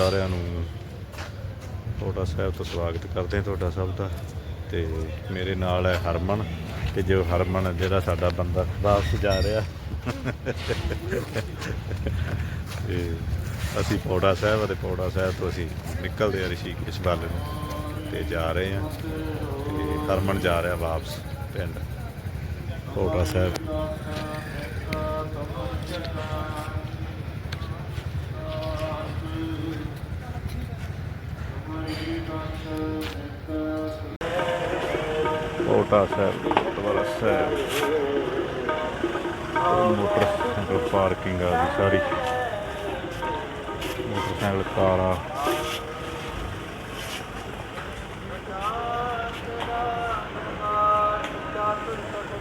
ਸਾਰਿਆਂ ਨੂੰ ਤੁਹਾਡਾ ਸਾਹਿਬ ਤੋਂ ਸਵਾਗਤ ਕਰਦੇ ਹਾਂ ਤੁਹਾਡਾ ਸਭ ਦਾ। ਤੇ ਮੇਰੇ ਨਾਲ ਹੈ ਹਰਮਨ, ਤੇ ਜੋ ਹਰਮਨ ਜਿਹੜਾ ਸਾਡਾ ਬੰਦਾ ਵਾਪਸ ਜਾ ਰਿਹਾ। ਤੇ ਅਸੀਂ ਪੌੜਾ ਸਾਹਿਬ ਅਤੇ ਪੌੜਾ ਸਾਹਿਬ ਤੋਂ ਅਸੀਂ ਨਿਕਲਦੇ ਹਾਂ ਰਿਸ਼ੀਕੇਸ਼ ਵੱਲ ਨੂੰ ਤੇ ਜਾ ਰਹੇ ਹਾਂ। ਤੇ ਹਰਮਨ ਜਾ ਰਿਹਾ ਵਾਪਸ ਪਿੰਡ, ਪੌੜਾ ਸਾਹਿਬ। ਪੌੜਾ ਸਾਹਿਬ ਗੁਰਦੁਆਰਾ ਸਾਹਿਬ ਮੋਟਰਸਾਈਕਲ ਪਾਰਕਿੰਗ ਆ ਗਈ ਸਾਰੀ ਮੋਟਰਸਾਈਕਲ ਕਾਰਾਂ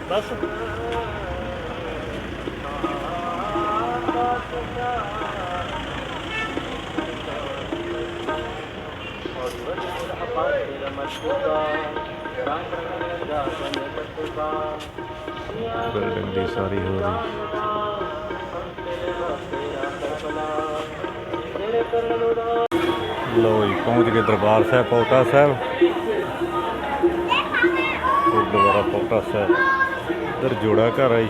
ਬਸ ਬਿਲਡਿੰਗ ਦੀ ਸਾਰੀ ਹੋ ਰਹੀ। ਲੋ ਜੀ, ਪਹੁੰਚ ਗਏ ਦਰਬਾਰ ਸਾਹਿਬ, ਪੌਟਾ ਸਾਹਿਬ। ਗੁਰਦੁਆਰਾ ਪੌਟਾ ਸਾਹਿਬ। ਇਧਰ ਜੋੜਾ ਘਰ ਆਈ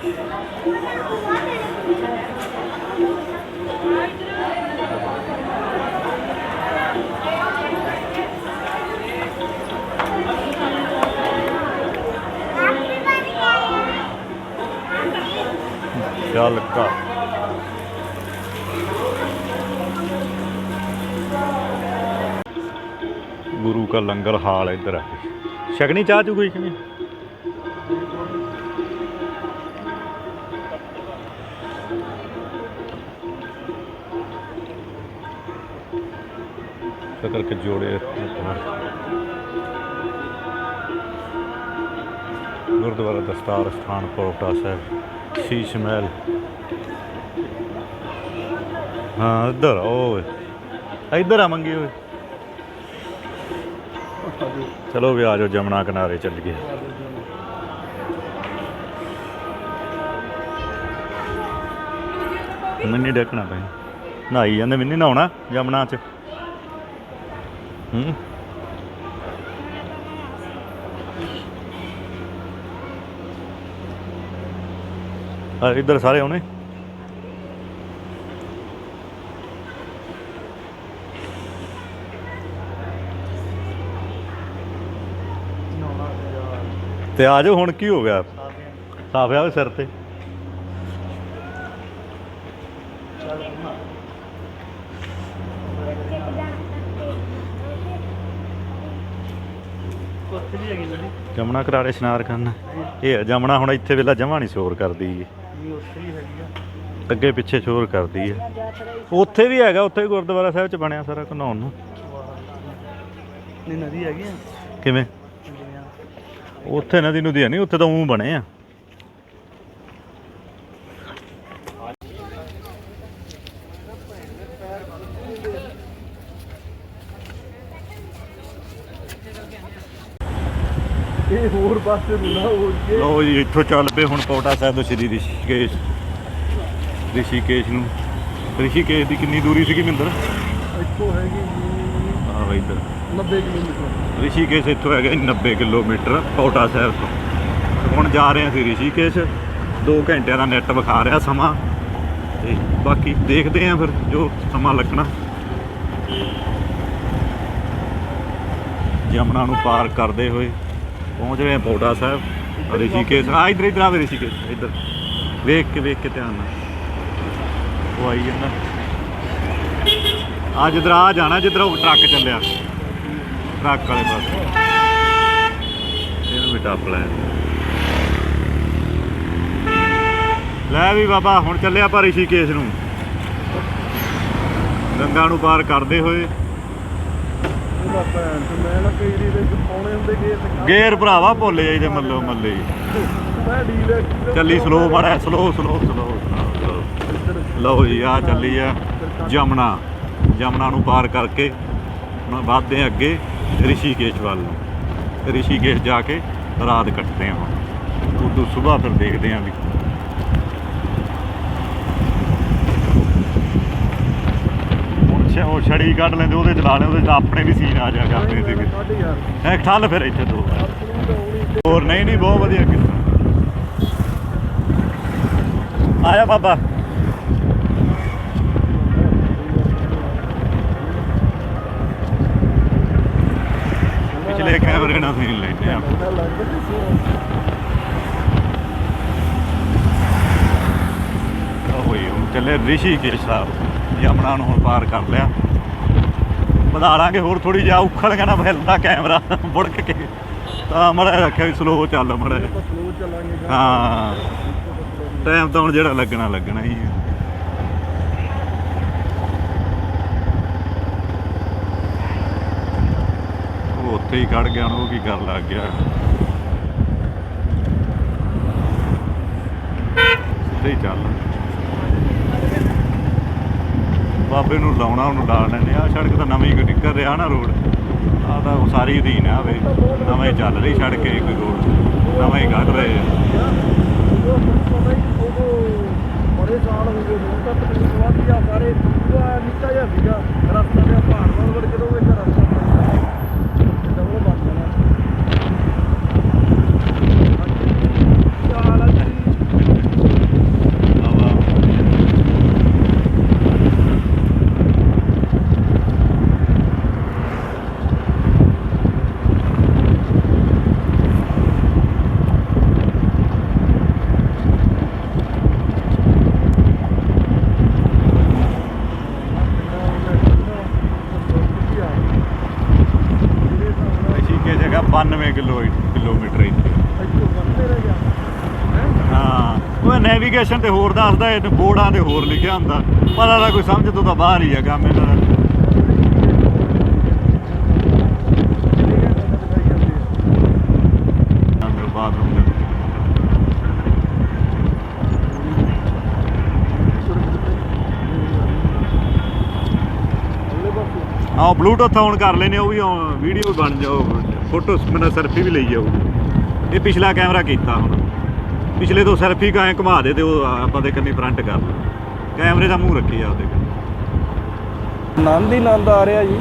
ਚੱਲ ਕਾ ਗੁਰੂ ਕਾ ਲੰਗਰ ਹਾਲ ਇੱਧਰ ਆ ਛਕਣੀ ਚਾਹ ਚੂ ਕੋਈ ਕਿ ਨਹੀਂ? ਸ਼ਕਰ ਕੇ ਜੋੜੇ ਗੁਰਦੁਆਰਾ ਦਸਤਾਰ ਸਥਾਨ ਪੌਟਾ ਸਾਹਿਬ। ਸ਼ੀਸ਼ ਮਹਿਲ। ਹਾਂ, ਇੱਧਰ ਓਏ। ਇੱਧਰ ਆ ਮੰਗੀ ਓਏ। ਚਲੋ ਵੀ ਆ ਜਾਓ, ਜਮਨਾ ਕਿਨਾਰੇ ਚੱਲ ਗਏ ਮੈਨੂੰ ਡੱਕਣਾ ਪੈ ਨਹਾਈ ਜਾਂਦੇ, ਮੈਨੂੰ ਨਹਾਉਣਾ ਜਮਨਾ ਚ। ਹੂੰ। ਆ ਇੱਧਰ ਸਾਰੇ ਆਉਣੇ। ਤੇ ਆ ਜਾਓ ਹੁਣ ਕੀ ਹੋ ਗਿਆ? ਸਾਫ਼ ਆ ਸਿਰ ਤੇ। ਜਮਨਾ ਕਰਾਰੇ ਇਸ਼ਨਾਰ ਕਰਨਾ। ਇਹ ਆ, ਜਮਨਾ ਹੁਣ ਇੱਥੇ ਵੇਲਾ ਜਮਾ ਨਹੀਂ ਸ਼ੋਰ ਕਰਦੀ। ਏ ਵੀ ਉੱਥੇ ਵੀ ਹੈਗੀ ਆ। ਅੱਗੇ ਪਿੱਛੇ ਸ਼ੋਰ ਕਰਦੀ ਹੈ ਉੱਥੇ ਵੀ ਹੈਗਾ ਉੱਥੇ ਵੀ ਗੁਰਦੁਆਰਾ ਸਾਹਿਬ ਚ ਬਣਿਆ ਸਾਰਾ ਘਨੌਣ ਨੂੰ। ਨਹੀਂ ਨਦੀ ਹੈਗੀ ਆ। ਕਿਵੇਂ? ਜਿਵੇਂ ਆ ਉੱਥੇ ਨਦੀ ਨੁਦੀ ਨਹੀਂ ਉੱਥੇ ਤਾਂ ਉਂ ਬਣੇ ਆ। ਇਹ ਹੋਰ ਪਾਸੇ ਨੂੰ ਨਾ ਹੋ ਕੇ ਲਓ ਜੀ ਇੱਥੋਂ ਚੱਲ ਪਏ ਹੁਣ ਪੌਟਾ ਸਾਹਿਬ ਤੋਂ ਸ਼੍ਰੀ ਰਿਸ਼ੀਕੇਸ਼। ਰਿਸ਼ੀਕੇਸ਼ ਨੂੰ। ਰਿਸ਼ੀਕੇਸ਼ ਦੀ ਕਿੰਨੀ ਦੂਰੀ ਸੀਗੀ ਮਿੰਦਰ? ਇੱਥੋਂ ਹੈਗੀ ਜੀ ਆਹ ਵਾ ਇੱਧਰ। 90 ਕਿਲੋਮੀਟਰ। ਰਿਸ਼ੀਕੇਸ਼ ਇੱਥੋਂ ਹੈਗਾ ਜੀ 90 ਕਿਲੋਮੀਟਰ ਪੌਟਾ ਸਾਹਿਬ ਤੋਂ। ਤੇ ਹੁਣ ਜਾ ਰਹੇ ਹਾਂ ਅਸੀਂ ਰਿਸ਼ੀਕੇਸ਼। 2 ਘੰਟਿਆਂ ਦਾ ਨੈਟ ਵਿਖਾ ਰਿਹਾ ਸਮਾਂ। ਤੇ ਬਾਕੀ ਦੇਖਦੇ ਹਾਂ ਫਿਰ ਜੋ ਸਮਾਂ ਲੱਗਣਾ। ਜਮਨਾ ਨੂੰ ਪਾਰ ਕਰਦੇ ਹੋਏ। ਪਹੁੰਚ ਰਹੇ ਹਾਂ ਪੌਟਾ ਸਾਹਿਬ, ਰਿਸ਼ੀਕੇਸ਼। ਆ ਇਧਰ ਇਧਰ ਆਵੇ ਰਿਸ਼ੀਕੇਸ਼, ਇਧਰ। ਵੇਖ ਕੇ ਵੇਖ ਕੇ ਧਿਆਨ ਨਾਲ। ਉਹ ਆਈ ਜਾਂਦਾ। ਆ ਜਿੱਧਰ ਆ ਜਾਣਾ, ਜਿੱਧਰ ਉਹ ਟਰੱਕ ਚੱਲਿਆ। ਟਰੱਕ ਵਾਲੇ ਪਾਸੇ। ਇਹਨੂੰ ਵੀ ਟੱਪ ਲੈ ਲੈ ਵੀ ਬਾਬਾ, ਹੁਣ ਚੱਲਿਆ ਆਪਾਂ ਰਿਸ਼ੀਕੇਸ਼ ਨੂੰ। ਗੰਗਾ ਨੂੰ ਪਾਰ ਕਰਦੇ ਹੋਏ। ਉਹਦਾ ਭੈਣ ਤੇ ਮੈਂ ਨਾ ਕਈ ਦੀ ਵਿੱਚ ਪਾਉਣੇ ਹੁੰਦੇ ਗੇਰ ਤੇ ਭਰਾਵਾ ਭੁੱਲ ਜਾਈਦੇ ਮੱਲੋ ਮੱਲੇ। ਮੈਂ ਡੀਲ ਚੱਲੀ ਸਲੋ ਮਾੜਾ ਸਲੋ ਸਲੋ ਸਲੋ ਲਓ ਜੀ ਆ ਚੱਲੀ ਆ ਜਮਨਾ। ਜਮਨਾ ਨੂੰ ਪਾਰ ਕਰਕੇ ਹੁਣ ਵੱਧਦੇ ਹਾਂ ਅੱਗੇ ਰਿਸ਼ੀਕੇਸ਼ ਵੱਲ ਨੂੰ। ਰਿਸ਼ੀਕੇਸ਼ ਜਾ ਕੇ ਰਾਤ ਕੱਟਦੇ ਹਾਂ। ਉਦੋਂ ਸਵੇਰ ਫਿਰ ਦੇਖਦੇ ਹਾਂ ਵੀ ਹੁਣ ਸ਼ਾ- ਉਹ ਛੜੀ ਕੱਢ ਲੈਂਦੇ ਉਹਦੇ ਚਲਾ ਲੈਂਦੇ ਉਹਦੇ 'ਚ ਆਪਣੇ ਵੀ ਸੀਨ ਆ ਜਾ ਕਰਦੇ ਸੀਗੇ। ਐ ਠੱਲ ਫਿਰ ਇੱਥੇ ਦੋ ਹੋਰ ਨਹੀਂ ਨਹੀਂ ਬਹੁਤ ਵਧੀਆ ਕੀਤਾ। ਆਇਆ ਬਾਬਾ। ਪਿਛਲੇ ਕੈਮਰੇ ਨਾਲ ਸੀਨ ਲੈਣੇ ਆ। ਹੋਈ ਹੁਣ ਚੱਲੇ ਰਿਸ਼ੀਕੇਸ਼ ਸਾਹਿਬ। ਯਮਨਾ ਨੂੰ ਹੁਣ ਪਾਰ ਕਰ ਲਿਆ। ਵਧਾ ਲਾਂਗੇ ਹੋਰ ਥੋੜੀ ਜਿਹਾ। ਉਖੜ ਗਿਆ ਨਾ ਫਿਰਦਾ ਕੈਮਰਾ ਬੁੜਕ ਕੇ। ਤਾਂ ਮੜਾ ਰੱਖਿਆ ਵੀ ਸਲੋ ਚੱਲ ਮੜਾ ਸਲੋ ਚੱਲਾਂਗੇ। ਹਾਂ। ਟਾਈਮ ਤਾਂ ਹੁਣ ਜਿਹੜਾ ਲੱਗਣਾ ਲੱਗਣਾ ਹੀ ਹੈ। ਉਹ ਉੱਥੇ ਹੀ ਖੜ ਗਿਆ ਉਹ ਕੀ ਕਰਨ ਲੱਗ ਗਿਆ। ਸਿੱਧੇ ਹੀ ਚੱਲ। ਬਾਬੇ ਨੂੰ ਲਾਉਣਾ, ਉਹਨੂੰ ਲਾ ਲੈਂਦੇ ਆ ਸੜਕ ਤਾਂ ਨਵੀਂ ਨਿਕਲ ਰਿਹਾ ਨਾ ਰੋਡ। ਆ ਤਾਂ ਸਾਰੀ ਅਧੀਨ ਆ ਵੇ ਨਵਾਂ ਚੱਲ ਰਹੀ ਸੜਕ, ਇੱਕ ਰੋਡ। ਨਵਾਂ ਹੀ ਕੱਢ ਰਹੇ ਆ। ਬੜੇ ਸਾਲ ਹੋ ਗਏ, ਹੁਣ ਤਾਂ ਤਕਲੀਫ ਵਾਦੀ ਸਾਰੇ। ਉਹ ਜਿਹਾ ਸੀਗਾ, ਰਸਤਾ ਜਿਹਾ ਪਹਾੜ ਵੱਲ ਜਦੋਂ ਇਹ ਰਸਤਾ ਪੈਂਦਾ ਜਿੱਦਾਂ ਉਹ ਬਣ ਜਾਣਾ ਕੀ ਹਾਲ ਆ ਜੀ ਹਵਾ ਕੀ ਜਗ੍ਹਾ 92 ਕਿਲੋ ਕਿਲੋਮੀਟਰ ਇੱਥੇ ਹਾਂ, ਉਹ ਨੈਵੀਗੇਸ਼ਨ ਤੇ ਹੋਰ ਦੱਸਦਾ, ਇਹ ਬੋਰਡਾਂ ਤੇ ਹੋਰ ਲਿਖਿਆ ਹੁੰਦਾ ਪਤਾ ਤਾਂ ਕੋਈ ਸਮਝ ਤੋਂ ਤਾਂ ਬਾਹਰ ਹੀ ਹੈਗਾ ਮੈਨੂੰ ਤਾਂ। ਅੰਦਰ ਬਲੂਟੁੱਥ ਆਨ ਕਰ ਲੈਨੇ ਉਹ ਵੀ ਵੀਡੀਓ ਬਣ ਜਾਓ ਫੋਟੋ ਮੈਨੂੰ ਸੈਲਫੀ ਵੀ ਲਈ ਜਾਓ ਇਹ ਪਿਛਲਾ ਕੈਮਰਾ ਕੀਤਾ ਹੁਣ। ਪਿਛਲੇ ਤੋਂ ਸੈਲਫੀ ਕਾਏ ਘੁਮਾ ਦੇ ਤੇ ਉਹ ਆਪਾਂ ਦੇ ਕੰਨੀ ਫਰੰਟ ਕਰ ਲਓ ਕੈਮਰੇ ਦਾ ਮੂੰਹ ਰੱਖੀ ਆ ਉਹਦੇ ਕੋਲ। ਆਨੰਦ ਹੀ ਨੰਦ ਆ ਰਿਹਾ ਜੀ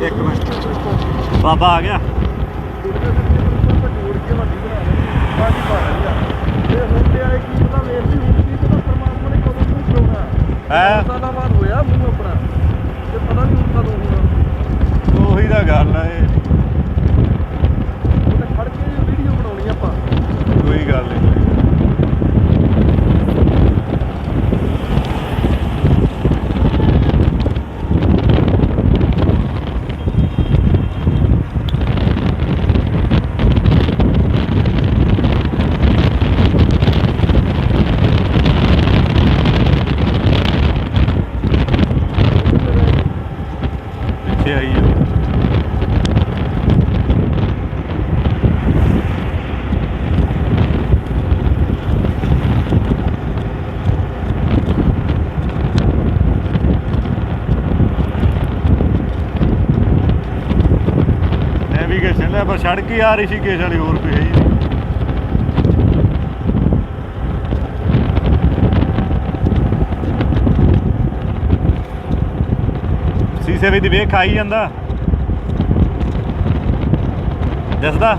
ਇੱਕ ਮਿੰਟ ਬਾਬਾ ਆ ਗਿਆ। ਹੈਂ? ਸਾਲਾਂ ਬਾਅਦ ਹੋਇਆ ਮੂੰਹ ਆਪਣਾ। ਤੇ ਪਤਾ ਨਹੀਂ ਹੁਣ ਕਦੋਂ ਹੋਣਾ। ਉਹੀ ਤਾਂ ਗੱਲ ਆ ਇਹ ਉਹਨੇ ਖੜ ਕੇ ਵੀਡੀਓ ਬਣਾਉਣੀ ਆਪਾਂ ਕੋਈ ਗੱਲ ਨਹੀਂ ਪਿੱਛੇ ਆਈ ਆ ਨੈਵੀਗੇਸ਼ਨ ਲੈ ਪਰ ਸੜਕ ਹੀ ਆ ਰਹੀ ਵਾਲੀ ਹੋਰ ਕੋਈ ਹੈ ਹੀ ਨਹੀਂ। ਸੀਸੇ ਵਿੱਚ ਦੀ ਵੇਖ ਆਈ ਜਾਂਦਾ। ਦੱਸਦਾ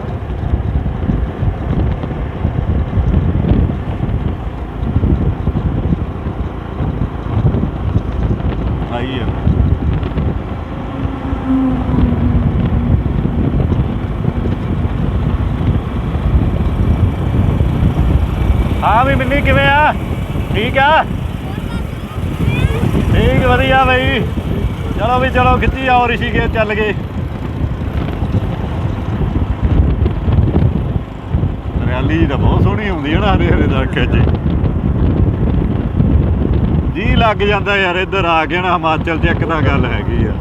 ਆਈ ਆ ਹਾਂ ਕਿਵੇਂ ਆ? ਠੀਕ ਆ? ਠੀਕ, ਵਧੀਆ ਬਈ। ਚਲੋ ਵੀ, ਚਲੋ, ਖਿੱਚੀ ਆਓ ਰਿਸ਼ੀਕੇਸ਼ ਚੱਲ ਗਏ ਹਰਿਆਲੀ ਤਾਂ ਬਹੁਤ ਸੋਹਣੀ ਹੁੰਦੀ ਹੈ ਨਾ ਹਰੇ ਹਰੇ ਦਰਖਤ 'ਚ। ਜੀ ਲੱਗ ਜਾਂਦਾ ਯਾਰ, ਇੱਧਰ ਆ ਕੇ ਨਾ, ਹਿਮਾਚਲ 'ਚ ਇੱਕ ਤਾਂ ਗੱਲ ਹੈਗੀ ਆ।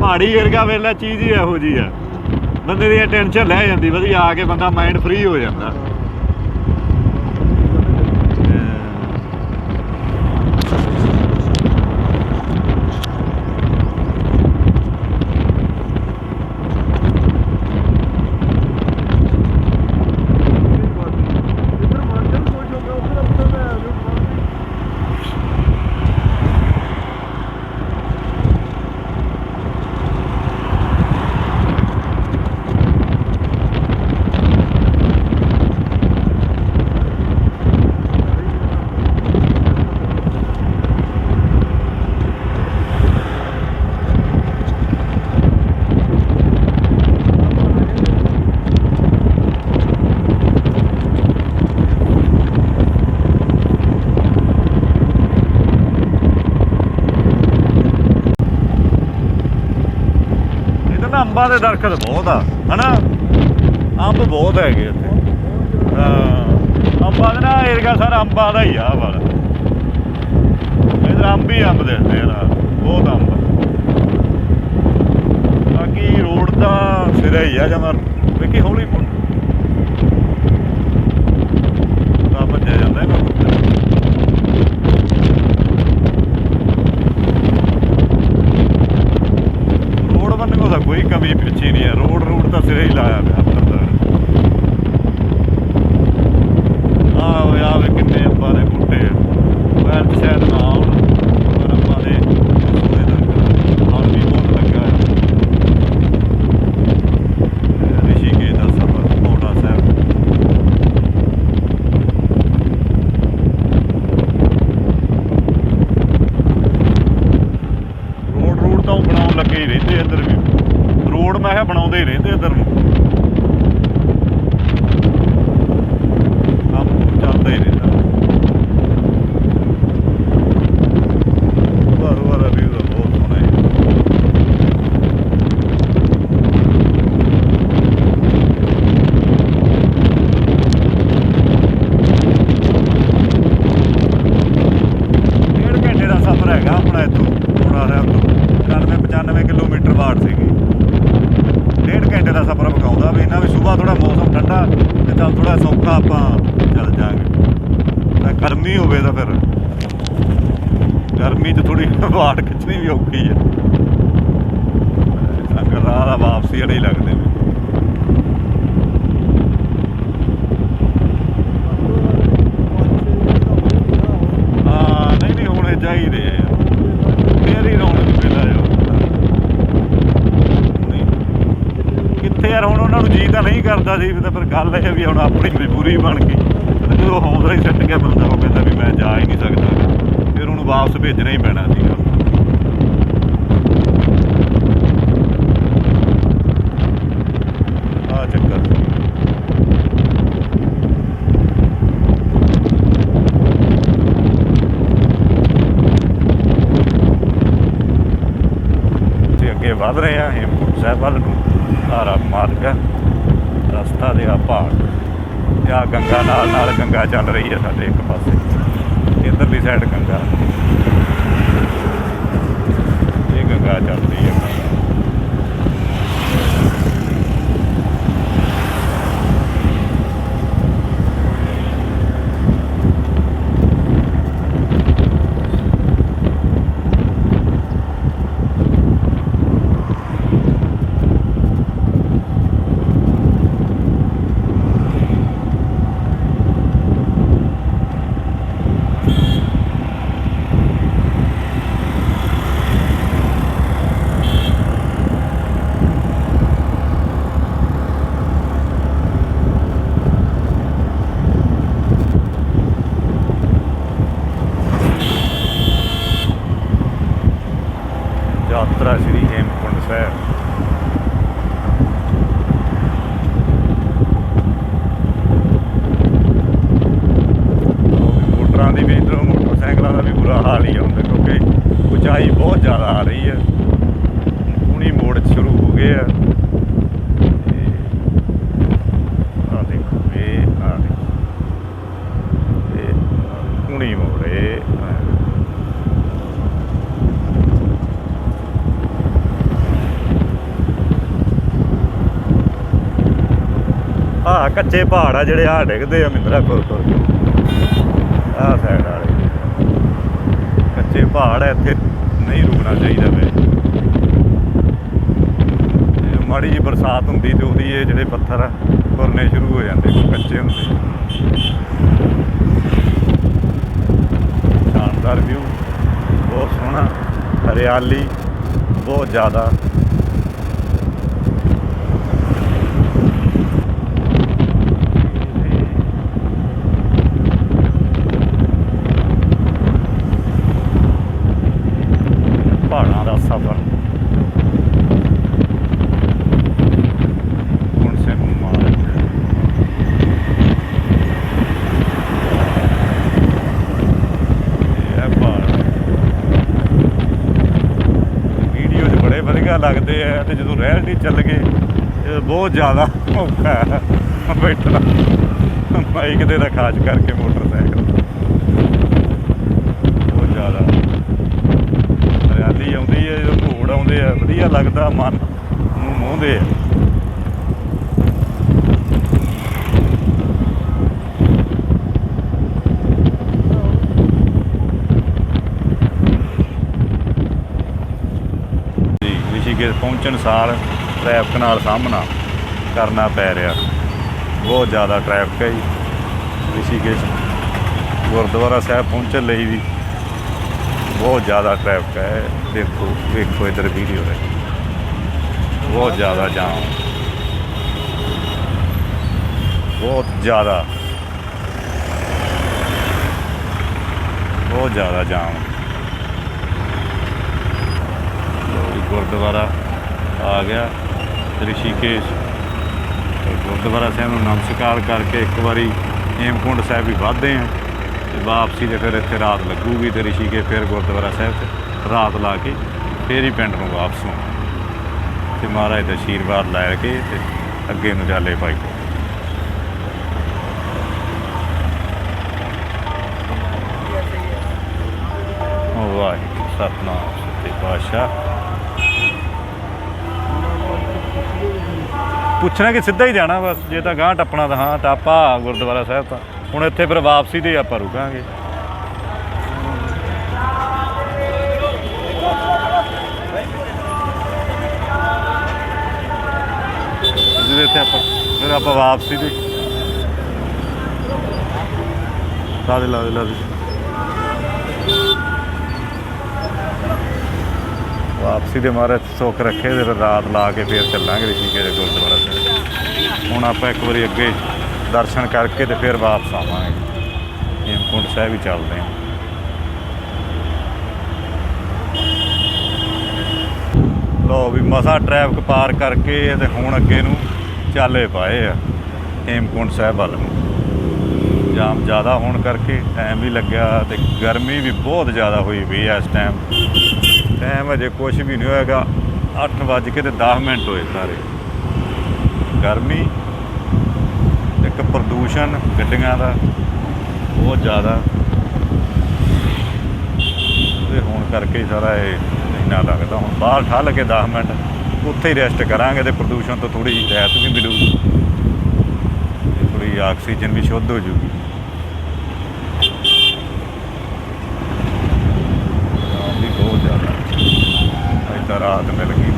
ਪਹਾੜੀ ਏਰੀਆ ਵੇਲੇ ਚੀਜ਼ ਹੀ ਇਹੋ ਜੀ ਆ। ਬੰਦੇ ਦੀ ਟੈਨਸ਼ਨ ਲੈ ਜਾਂਦੀ, ਵਧੀਆ ਆ ਕੇ ਬੰਦਾ ਮਾਈਂਡ ਫ੍ਰੀ ਹੋ ਜਾਂਦਾ। ਅੰਬਾਂ ਦੇ ਦਰਖਤ ਬਹੁਤ ਆ, ਹਨਾ? ਅੰਬ ਬਹੁਤ ਹੈਗੇ ਇੱਥੇ। ਹਾਂ, ਅੰਬਾਂ ਦਾ ਨਾ ਏਰੀਆ ਸਾਰਾ ਅੰਬਾਂ ਦਾ ਹੀ ਆ ਵਾਲਾ ਇਧਰ ਅੰਬ ਹੀ ਅੰਬ ਦਿੰਦੇ ਆ ਬਹੁਤ ਅੰਬ। ਬਾਕੀ ਰੋਡ ਤਾਂ ਸਿਰਾ ਹੀ ਆ ਜਮਾ। ਵੇਖੀ ਹੌਲੀ ਮੁੜ ਤਾਂ ਭੱਜਿਆ ਜਾਂਦਾ ਹੈ ਰੋਡ ਬੰਨ੍ਹਣ ਦਾ ਕੋਈ ਕਮੀ ਪਿੱਛੇ ਨਹੀਂ ਹੈ ਰੋਡ ਰੋਡ ਤਾਂ ਸਿਰੇ ਹੀ ਲਾਇਆ ਪਿਆ ਬੰਦਾ ਆ ਓਏ ਆ ਵੇ ਕਿੰਨੇ ਅੰਬਾਂ ਦੇ ਬੂਟੇ ਆ ਪੈਰ ਚ ਸ਼ਾਇਦ ਨਾ ਆਉਣ ਪਰ ਅੰਬਾਂ ਦੇ ਸੋਹਣੇ ਦਰਖਤ ਫਲ ਵੀ ਬਹੁਤ ਲੱਗਾ ਹੈ ਰਿਸ਼ੀਕੇਸ਼ ਦਾ ਸਫ਼ਰ ਮੋਟਾ ਸਾਹਿਬ ਰੋਡ ਰੋਡ ਤਾਂ ਉਹ ਬਣਾਉਣ ਲੱਗੇ ਹੀ ਰਹਿੰਦੇ ਇੱਧਰ ਵੀ ਰੋਡ ਮੈਂ ਕਿਹਾ ਬਣਾਉਂਦੇ ਹੀ ਰਹਿੰਦੇ ਇੱਧਰ ਨੂੰ ਕੰਮ ਚੱਲਦਾ ਹੀ ਰਹਿੰਦਾ ਵਾਰ ਵਾਰ ਵੀ ਉਹਦਾ ਬਹੁਤ ਸੋਹਣਾ ਹੈ ਡੇਢ ਘੰਟੇ ਦਾ ਸਫ਼ਰ ਹੈਗਾ ਆਪਣਾ ਇੱਥੋਂ ਥੋੜਾ ਰਹਿ ਤੋਂ 95 95 ਕਿਲੋਮੀਟਰ ਬਾੜ ਸੀਗੀ ਡੇਢ ਘੰਟੇ ਦਾ ਸਫ਼ਰ ਪਕਾਉਂਦਾ ਵੀ ਇਹਨਾਂ ਵੀ ਸਵੇਰ ਥੋੜਾ ਮੌਸਮ ਠੰਡਾ ਤੇ ਚੱਲ ਥੋੜਾ ਸੌਖਾ ਆਪਾਂ ਚੱਲ ਜਾਾਂਗੇ ਹੋਵੇ ਤਾਂ ਫਿਰ ਗਰਮੀ 'ਚ ਥੋੜੀ ਵਾਟ ਖਿੱਚਣੀ ਵੀ ਔਖੀ ਆ। ਸੰਗਰ ਰਾਹ ਦਾ ਵਾਪਸੀ ਅੜੇ ਲੱਗਦੇ ਨੇ। ਹਾਂ, ਨਹੀਂ ਹੋਣੇ ਚਾਹੀਦੇ ਆ ਫੇਰ ਹੀ ਰੌਣਕ ਮੇਲਾ ਜੋ ਕਿੱਥੇ ਯਾਰ, ਹੁਣ ਉਹਨਾਂ ਨੂੰ ਜੀ ਤਾਂ ਨਹੀਂ ਕਰਦਾ ਸੀ ਤਾਂ ਫਿਰ ਗੱਲ ਇਹ ਵੀ ਹੁਣ ਆਪਣੀ ਮਜਬੂਰੀ ਬਣ ਗਈ। ਤੇ ਜਦੋਂ ਹੌਸਲਾ ਹੀ ਸੱਟ ਗਿਆ ਬੰਦਾ ਉਹ ਕਹਿੰਦਾ ਵੀ ਮੈਂ ਜਾ ਹੀ ਨਹੀਂ ਸਕਦਾ। ਫਿਰ ਉਹਨੂੰ ਵਾਪਸ ਭੇਜਣਾ ਹੀ ਪੈਣਾ ਸੀਗਾ। ਆ ਚੱਕਰ। ਸੀ ਅੱਗੇ ਵਧ ਰਹੇ ਹਾਂ ਹੇਮਕੁੰਟ ਸਾਹਿਬ ਵੱਲ ਨੂੰ। ਸਾਰਾ ਮਾਰਗ ਹੈ ਰਸਤਾ ਦੇ ਆ ਪਹਾੜ ਤੇ ਆ ਗੰਗਾ ਨਾਲ ਨਾਲ ਗੰਗਾ ਚੱਲ ਰਹੀ ਹੈ ਸਾਡੇ ਇੱਕ ਪਾਸੇ। ਇਧਰਲੀ ਸਾਈਡ ਗੰਗਾ। ਇਹ ਗੰਗਾ ਚੱਲ ਰਹੀ ਹੈ ਯਾਤਰਾ ਸ੍ਰੀ ਹੇਮਕੁੰਟ ਸਾਹਿਬ ਮੋਟਰਾਂ ਦੀ ਵੀ ਇੱਧਰੋਂ ਮੋਟਰਸਾਈਕਲਾਂ ਦਾ ਵੀ ਬੁਰਾ ਹਾਲ ਹੀ ਆ ਹੁੰਦਾ ਕਿਉਂਕਿ ਉਚਾਈ ਬਹੁਤ ਜ਼ਿਆਦਾ ਆ ਰਹੀ ਹੈ ਪੂਣੀ ਮੋੜ ਸ਼ੁਰੂ ਹੋ ਗਏ ਆ ਆ ਦੇਖੋ ਇਹ ਆ ਦੇਖੋ ਇਹ ਪੂਣੀ ਮੋੜ ਇਹ ਆ। ਆਹ ਕੱਚੇ ਪਹਾੜ ਆ ਜਿਹੜੇ ਆ ਡਿੱਗਦੇ ਆ ਮਿੰਦਰਾ ਕੋਲ ਕੋਲ। ਆਹ ਸਾਈਡ ਵਾਲੇ। ਕੱਚੇ ਪਹਾੜ ਆ, ਇੱਥੇ ਨਹੀਂ ਰੁਕਣਾ ਚਾਹੀਦਾ ਵੇ ਮਾੜੀ ਜੀ ਬਰਸਾਤ ਹੁੰਦੀ ਤੇ ਉਹਦੀ ਇਹ ਜਿਹੜੇ ਪੱਥਰ ਆ ਭਰਨੇ ਸ਼ੁਰੂ ਹੋ ਜਾਂਦੇ ਕੱਚੇ ਹੁੰਦੇ ਸ਼ਾਨਦਾਰ ਵਿਊ ਬਹੁਤ ਸੋਹਣਾ, ਹਰਿਆਲੀ, ਬਹੁਤ ਜ਼ਿਆਦਾ ਪਹਾੜਾਂ ਦਾ ਸਫ਼ਰ ਹੁਣ ਸੇ ਮਾਰਗ ਇਹ ਪਹਾੜ ਵੀਡੀਓ 'ਚ ਬੜੇ ਵਧੀਆ ਲੱਗਦੇ ਆ ਤੇ ਜਦੋਂ ਰੈਲਟੀ ਚੱਲ ਗਏ ਬਹੁਤ ਜ਼ਿਆਦਾ ਔਖਾ ਹੈ ਬੈਠਣਾ ਬਾਈਕ ਦੇ ਦਾ ਖਾਸ ਕਰਕੇ ਮੋਟਰਸਾਈਕਲ। ਬਹੁਤ ਜ਼ਿਆਦਾ। ਹਰਿਆਲੀ ਆਉਂਦੀ ਹੈ ਜਦੋਂ ਘੋੜ ਆਉਂਦੇ ਆ, ਵਧੀਆ ਲੱਗਦਾ, ਮਨ ਨੂੰ ਮੋਹਦੇ ਆ ਜੀ ਰਿਸ਼ੀਕੇਸ਼ ਪਹੁੰਚਣ ਟ੍ਰੈਫਿਕ ਨਾਲ ਸਾਹਮਣਾ ਕਰਨਾ ਪੈ ਰਿਹਾ। ਬਹੁਤ ਜ਼ਿਆਦਾ ਟ੍ਰੈਫਿਕ ਹੈ ਜੀ। ਰਿਸ਼ੀਕੇਸ਼ ਗੁਰਦੁਆਰਾ ਸਾਹਿਬ ਪਹੁੰਚਣ ਲਈ ਵੀ ਬਹੁਤ ਜ਼ਿਆਦਾ ਟ੍ਰੈਫਿਕ ਹੈ। ਦੇਖੋ, ਵੇਖੋ ਇਧਰ ਵੀਡੀਓ ਹੈ। ਬਹੁਤ ਜ਼ਿਆਦਾ ਜਾਮ। ਬਹੁਤ ਜ਼ਿਆਦਾ। ਬਹੁਤ ਜ਼ਿਆਦਾ ਜਾਮ। ਗੁਰਦੁਆਰਾ ਆ ਗਿਆ ਰਿਸ਼ੀਕੇਸ਼। ਤੇ ਗੁਰਦੁਆਰਾ ਸਾਹਿਬ ਨੂੰ ਨਮਸਕਾਰ ਕਰਕੇ ਇੱਕ ਵਾਰੀ ਹੇਮਕੁੰਡ ਸਾਹਿਬ ਵੀ ਵੱਧਦੇ ਆ ਤੇ ਵਾਪਸੀ ਤੇ ਫਿਰ ਇੱਥੇ ਰਾਤ ਲੱਗੂਗੀ ਤੇ ਰਿਸ਼ੀਕੇਸ਼ ਫਿਰ ਗੁਰਦੁਆਰਾ ਸਾਹਿਬ ਤੇ ਰਾਤ ਲਾ ਕੇ ਫਿਰ ਹੀ ਪਿੰਡ ਨੂੰ ਵਾਪਸ ਆਉਣਾ। ਤੇ ਮਹਾਰਾਜ ਦਾ ਆਸ਼ੀਰਵਾਦ ਲੈ ਕੇ ਤੇ ਅੱਗੇ ਨੂੰ ਚਾਲੇ ਭਾਈ ਵਾਹਿਗੁਰੂ, ਸਤਨਾਮ, ਸੱਚੇ ਪਾਤਸ਼ਾਹ। ਪੁੱਛਣਾ ਕਿ ਸਿੱਧਾ ਹੀ ਜਾਣਾ ਬਸ, ਜੇ ਤਾਂ ਗਾਂ ਟੱਪਣਾ ਤਾਂ ਹਾਂ ਟਾਪਾ ਗੁਰਦੁਆਰਾ ਸਾਹਿਬ ਤਾਂ। ਹੁਣ ਇੱਥੇ ਫਿਰ ਵਾਪਸੀ ਤੇ ਆਪਾਂ ਰੁਕਾਂਗੇ। ਜਿਹਦੇ ਇੱਥੇ ਆਪਾਂ, ਫਿਰ ਆਪਾਂ ਵਾਪਸੀ ਤੇ ਲਾ ਦੇ ਲਾ ਦੇ ਲਾ ਦੇ। ਵਾਪਸੀ ਦੇ ਮਹਾਰਾਜ ਸੁੱਖ ਰੱਖੇ ਤੇ ਫਿਰ ਰਾਤ ਲਾ ਕੇ ਫੇਰ ਚੱਲਾਂਗੇ ਰਿਸ਼ੀਕੇਸ਼ ਗੁਰਦੁਆਰਾ ਸਾਹਿਬ ਹੁਣ ਆਪਾਂ ਇੱਕ ਵਾਰੀ ਅੱਗੇ ਦਰਸ਼ਨ ਕਰਕੇ ਤੇ ਫਿਰ ਵਾਪਸ ਆਵਾਂਗੇ ਹੇਮਕੁੰਟ ਸਾਹਿਬ ਹੀ ਚੱਲਦੇ ਹਾਂ। ਲੋ ਵੀ ਮਸਾ ਟ੍ਰੈਫਿਕ ਪਾਰ ਕਰਕੇ ਤੇ ਹੁਣ ਅੱਗੇ ਨੂੰ ਚਾਲੇ ਪਾਏ ਆ ਹੇਮਕੁੰਟ ਸਾਹਿਬ ਵੱਲ ਨੂੰ। ਜਾਮ ਜ਼ਿਆਦਾ ਹੋਣ ਕਰਕੇ ਟਾਈਮ ਵੀ ਲੱਗਿਆ ਤੇ ਗਰਮੀ ਵੀ ਬਹੁਤ ਜ਼ਿਆਦਾ ਹੋਈ ਵੀ ਇਸ ਟਾਈਮ ਟਾਈਮ ਅਜੇ ਕੁਝ ਵੀ ਨਹੀਂ ਹੋਏਗਾ। 8 ਵੱਜ ਕੇ ਤੇ 10 ਮਿੰਟ ਹੋਏ ਸਾਰੇ। ਗਰਮੀ ਇੱਕ ਪ੍ਰਦੂਸ਼ਣ ਗੱਡੀਆਂ ਦਾ ਬਹੁਤ ਜ਼ਿਆਦਾ। ਤੇ ਹੁਣ ਕਰਕੇ ਸਾਰਾ ਇਹ ਇੰਨਾ ਲੱਗਦਾ। ਹੁਣ ਬਾਹਰ ਠੱਲ ਕੇ 10 ਮਿੰਟ, ਉੱਥੇ ਹੀ ਰੈਸਟ ਕਰਾਂਗੇ ਤੇ ਪ੍ਰਦੂਸ਼ਣ ਤੋਂ ਥੋੜੀ ਰਹਿਤ ਵੀ ਮਿਲੂਗੀ। ਥੋੜੀ ਆਕਸੀਜਨ ਵੀ ਸ਼ੁੱਧ ਹੋ ਜੂਗੀ। ਵੀ ਰਾਤ ਮਿਲ ਗਈ।